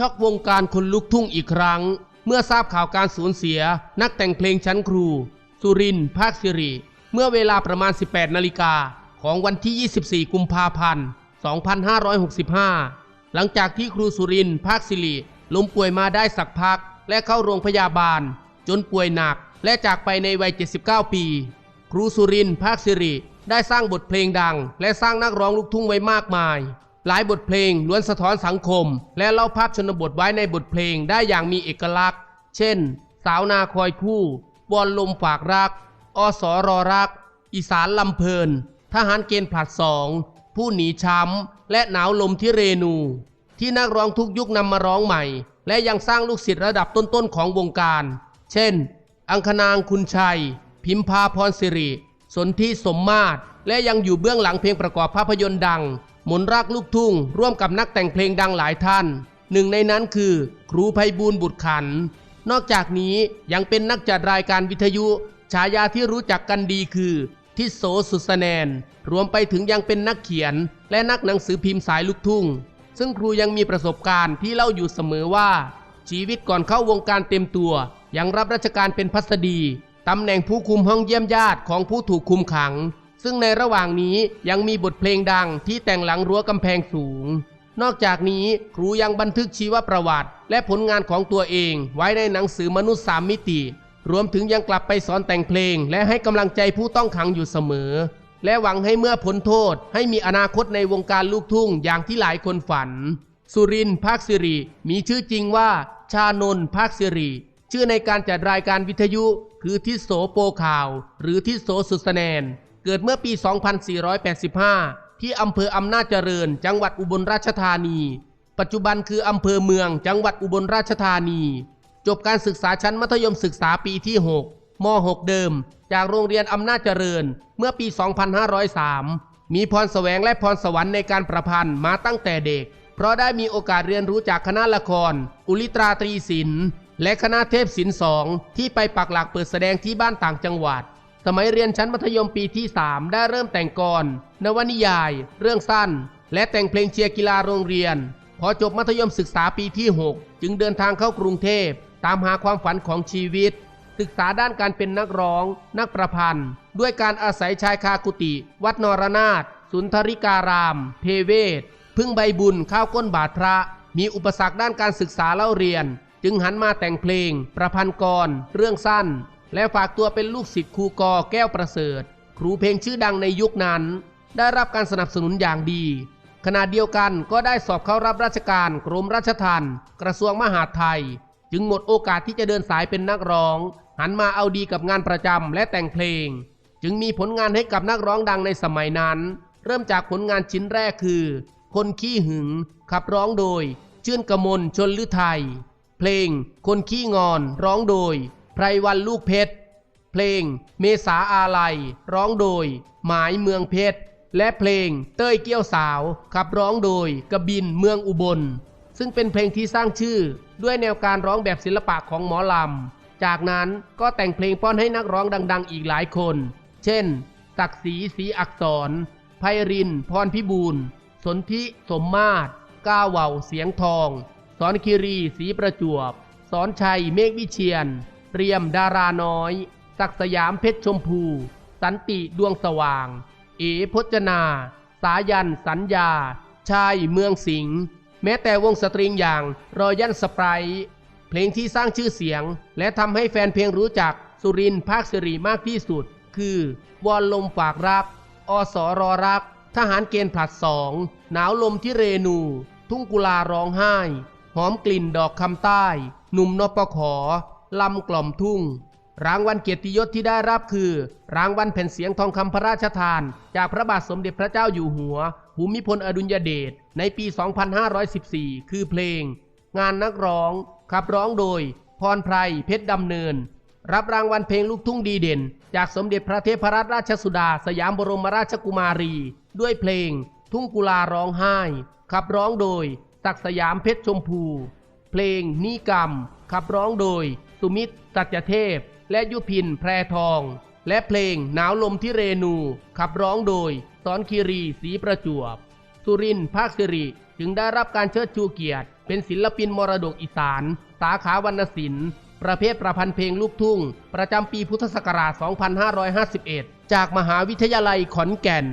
ช็อกวงการคนลุกทุ่งอีกครั้ง เมื่อทราบข่าวการสูญเสีย นักแต่งเพลงชั้นครู สุรินทร์ภาคสิริ เมื่อเวลาประมาณ 18 นาฬิกาของวันที่ 24 กุมภาพันธ์ 2565 หลังจากที่ครูสุรินทร์ภาคสิริล้มป่วยมาได้สักพัก และเข้าโรงพยาบาล จนป่วยหนักและจากไปในวัย 79 ปี ครูสุรินทร์ภาคสิริได้สร้างบทเพลงดัง และสร้างนักร้องลูกทุ่งไว้มากมาย หลายบทเพลงล้วนสะท้อนสังคม และเล่าภาพชนบทไว้ในบทเพลงได้อย่างมีเอกลักษณ์ เช่น สาวนาคอยคู่วอนลมฝากรัก อสอรอรัก อีสานลำเพลิน ทหารเกณฑ์ผลัดสอง ผู้หนีช้ำ และหนาวลมที่เรนู ที่นักร้องทุกยุคนำมาร้องใหม่ และยังสร้างลูกศิษย์ระดับต้นๆของวงการ เช่น อังคณางคุณชัย พิมพาพรสิริ สนธิสมมาตร และยังอยู่เบื้องหลังเพลงประกอบภาพยนตร์ดัง มนรักลูกทุ่ง ร่วมกับนักแต่งเพลงดังหลายท่าน หนึ่งในนั้นคือ ครูไพบูลบุตรขัน นอกจากนี้ยังเป็นนักจัดรายการวิทยุฉายาที่รู้จักกันดีคือ ทิศโสสุสแนน รวมไปถึงยังเป็นนักเขียน และนักหนังสือพิมพ์สายลูกทุ่ง ซึ่งครูยังมีประสบการณ์ที่เล่าอยู่เสมอว่า ชีวิตก่อนเข้าวงการเต็มตัว ยังรับราชการเป็นพัสดีตำแหน่งผู้คุมห้องเยี่ยมญาติของผู้ถูกคุมขัง ซึ่งในระหว่างนี้ยังมีบทเพลงดังที่แต่งหลังรั้วกำแพงสูง นอกจากนี้ครูยังบันทึกชีวประวัติ และผลงานของตัวเองไว้ในหนังสือมนุษย์สามมิติ รวมถึงยังกลับไปสอนแต่งเพลง และให้กำลังใจผู้ต้องขังอยู่เสมอ และหวังให้เมื่อพ้นโทษ ให้มีอนาคตในวงการลูกทุ่งอย่างที่หลายคนฝัน สุรินทร์ภาคสิริมีชื่อจริงว่า ชานนท์ภาคสิริชื่อในการจัดรายการวิทยุ คือทิศโสโปข่าว หรือทิศโสสุสแนน เกิดเมื่อปี 2485 ที่อำเภออำนาจเจริญ จังหวัดอุบลราชธานี ปัจจุบันคืออำเภอเมือง จังหวัดอุบลราชธานี จบการศึกษาชั้นมัธยมศึกษาปีที่ 6 ม .6 เดิม จากโรงเรียนอำนาจเจริญ เมื่อปี 2503 มีพรแสวงและพรสวรรค์ในการประพันธ์มาตั้งแต่เด็ก เพราะได้มีโอกาสเรียนรู้จากคณะละคร อุลิตราตรีศิลป์และคณะเทพศิลป์สองที่ไปปักหลักเปิดแสดงที่บ้านต่างจังหวัด สมัยเรียนชั้นมัธยมปีที่ 3 ได้เริ่มแต่งกรนวนิยาย เรื่องสั้น และแต่งเพลงเชียร์กีฬาโรงเรียน พอจบมัธยมศึกษาปีที่ 6 จึงเดินทางเข้ากรุงเทพ ตามหาความฝันของชีวิต ศึกษาด้านการเป็นนักร้อง นักประพันธ์ ด้วยการอาศัยชายคากุติ วัดนรนาถสุนทริการาม เทเวศ พึ่งใบบุญข้าวก้นบาทพระ มีอุปสรรคด้านการศึกษาเล่าเรียน จึงหันมาแต่งเพลง ประพันธ์กร เรื่องสั้น และฝากตัวเป็นลูกศิษย์ครูกอแก้วประเสริฐ ครูเพลงชื่อดังในยุคนั้น ได้รับการสนับสนุนอย่างดี ขณะเดียวกันก็ได้สอบเข้ารับราชการกรมราชทัณฑ์กระทรวงมหาดไทย จึงหมดโอกาสที่จะเดินสายเป็นนักร้อง หันมาเอาดีกับงานประจำและแต่งเพลง จึงมีผลงานให้กับนักร้องดังในสมัยนั้น เริ่มจากผลงานชิ้นแรกคือ คนขี้หึง ขับร้องโดย ชื่นกมลชนลือไทย เพลง คนขี้งอนร้องโดย ไพรวันลูกเพชร เพลง เมษาอาลัย ร้องโดย หมายเมืองเพชร และเพลงเต้ยเกี้ยวสาว ขับร้องโดย กบินเมืองอุบล ซึ่งเป็นเพลงที่สร้างชื่อ ด้วยแนวการร้องแบบศิลปะของหมอลำ จากนั้นก็แต่งเพลงป้อนให้นักร้องดัง ๆ อีกหลายคน เช่น ศักดิ์ศรีศรีอักษรไพริน พรพิบูลสนธิสมมาตร ก้าวเหว่าเสียงทอง สอนคิรีศรีประจวบ สอนชัย เมฆวิเชียน เรียมดาราน้อย ศักสยามเพชรชมพู สันติดวงสว่าง เอพจนา สายันสัญญา ชายเมืองสิงห์แม้แต่วงสตริงอย่างรอยันสไปร์เพลงที่สร้างชื่อเสียง และทำให้แฟนเพลงรู้จักสุรินทร์ภาคสิริมากที่สุด คือวอนลมฝากรัก อสอรอรัก ทหารเกณฑ์ผลัดสองหนาวลมที่เรนู ทุ่งกุลาร้องไห้ หอมกลิ่นดอกคำใต้ หนุ่มนปขอ ลำกล่อมทุ่ง รางวัลเกียรติยศที่ได้รับคือ รางวัลแผ่นเสียงทองคำพระราชทาน จากพระบาทสมเด็จพระเจ้าอยู่หัว ภูมิพลอดุลยเดชในปี 2514 คือเพลง งานนักร้องขับร้องโดย พรไพรเพชรดำเนิน รับรางวัลเพลงลูกทุ่งดีเด่น จากสมเด็จพระเทพรัตนราชสุดา สยามบรมราชกุมารี ด้วยเพลง ทุ่งกุลาร้องไห้ขับร้องโดย ศักสยามเพชรชมพู เพลงนิกรรมขับร้องโดย สุมิตรสัจเทพ และยุพินแพรทอง และเพลงหนาวลมที่เรนู ขับร้องโดยสอนคีรีศรีประจวบ สุรินภาคสิริจึงได้รับการเชิดชูเกียรติ เป็นศิลปินมรดกอีสาน สาขาวรรณศิลป์ประเภทประพันธ์เพลงลูกทุ่ง ประจำปีพุทธศักราช 2551 จากมหาวิทยาลัยขอนแก่น